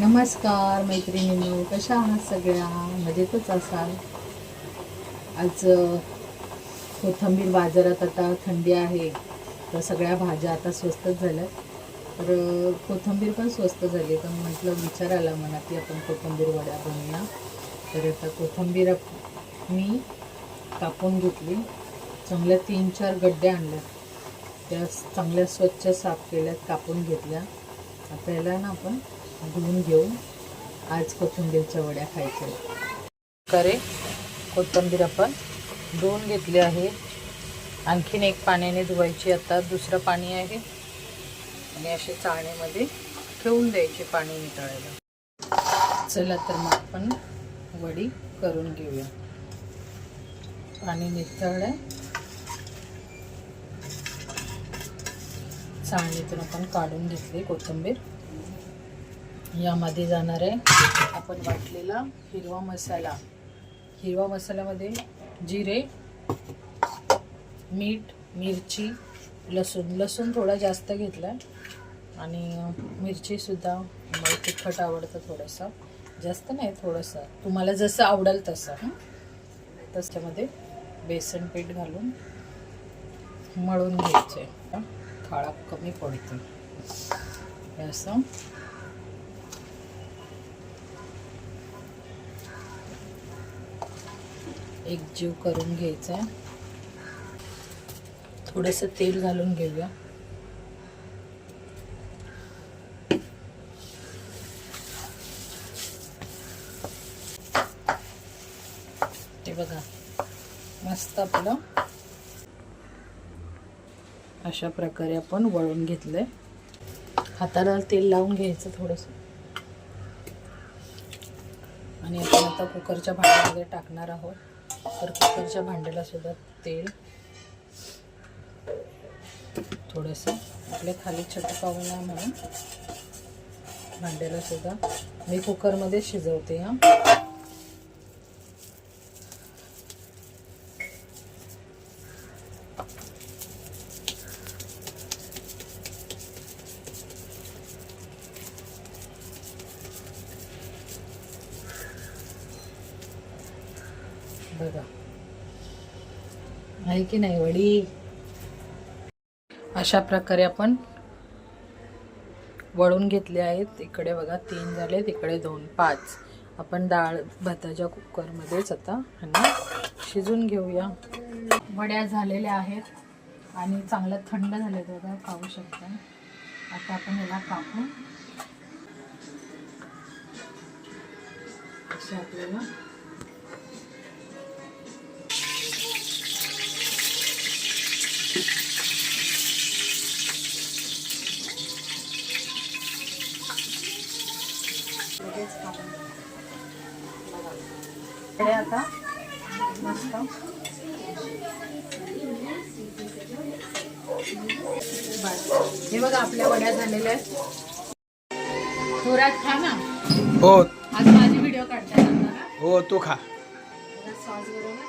नमस्कार मैत्रिणींनो. कशा आहात सगळ्या? मजेतच असाल? आज कोथंबीर कोथिंबीर बाजारात आता थंडी आहे. तर सगळ्या भाज्या आता स्वस्तच झाल्या तर कोथंबीर कोथिंबीर पण स्वस्त झाली. तर म्हटलं विचार आला मला की आपण कोथिंबीर वड्या बनवूया. तर आता कोथिंबीर मी कापून घेतली. चांगल्या तीन चार गड्डे आणल्या त्या चांगल्या स्वच्छ साफ केल्यात कापून घेतल्या. आता याला ना आपण धुवून घेऊ. आज कोथिंबीरच्या वड्या खायच्या करे कोथिंबीर आपण धुवून घेतली आहे. आणखीन एक पाण्याने धुवायची आता दुसरं पाणी आहे. आणि असे चाळणीमध्ये ठेवून द्यायचे पाणी नितळायला. चला तर मग आपण वडी करून घेऊया. पाणी नितळलंय. चाळणीतून आपण काढून घेतली कोथिंबीर. यामध्ये जाणार आहे आपण वाटलेला हिरवा मसाला. हिरवा मसाल्यामध्ये जिरे मीठ मिरची लसूण. लसूण थोडा जास्त घेतला आणि मिरचीसुद्धा मला तिखट आवडतं थोडंसं. जास्त नाही थोडंसं. तुम्हाला जसं आवडेल तसं. हं? बेसन पीठ घालून मळून घ्यायचं आहे काळा कमी पडतो. हे असं. एक जीव करून घ्यायचा आहे. थोडंसं तेल घालून घेऊया. ते बघा. मस्त आपलं अशा प्रकारे आपण वळून घेतलंय. हाताला तेल लावून घ्यायचं थोडंसं. आणि आपण आता कुकरच्या भांड्यामध्ये टाकणार आहोत. तर कुकरच्या भांड्याला सुद्धा तेल. थोडंसं. आपल्या खाली छटकावू नये म्हणून. भांड्याला सुद्धा. मी कुकरमध्ये शिजवते हां. बघा. आहे की नाही वडी अशा प्रकारे आपण वळून घेतले आहेत. इकडे बघा तीन झाले तिकडे दोन पाच. आपण डाळ भाताच्या कुकरमध्येच आता ह्यांना शिजून घेऊया. वड्या झालेल्या आहेत आणि चांगलं थंड झाल्या बघा खाऊ शकता. आता आपण याला कापून असे आपल्याला इकडे आता. मस्त. बस. हे बघा आपल्या वड्या झालेल्या आहेत. थोरात खा ना. हो. आज माझी व्हिडिओ काढता येणार ना? हो तू खा. सॉस बरोबर.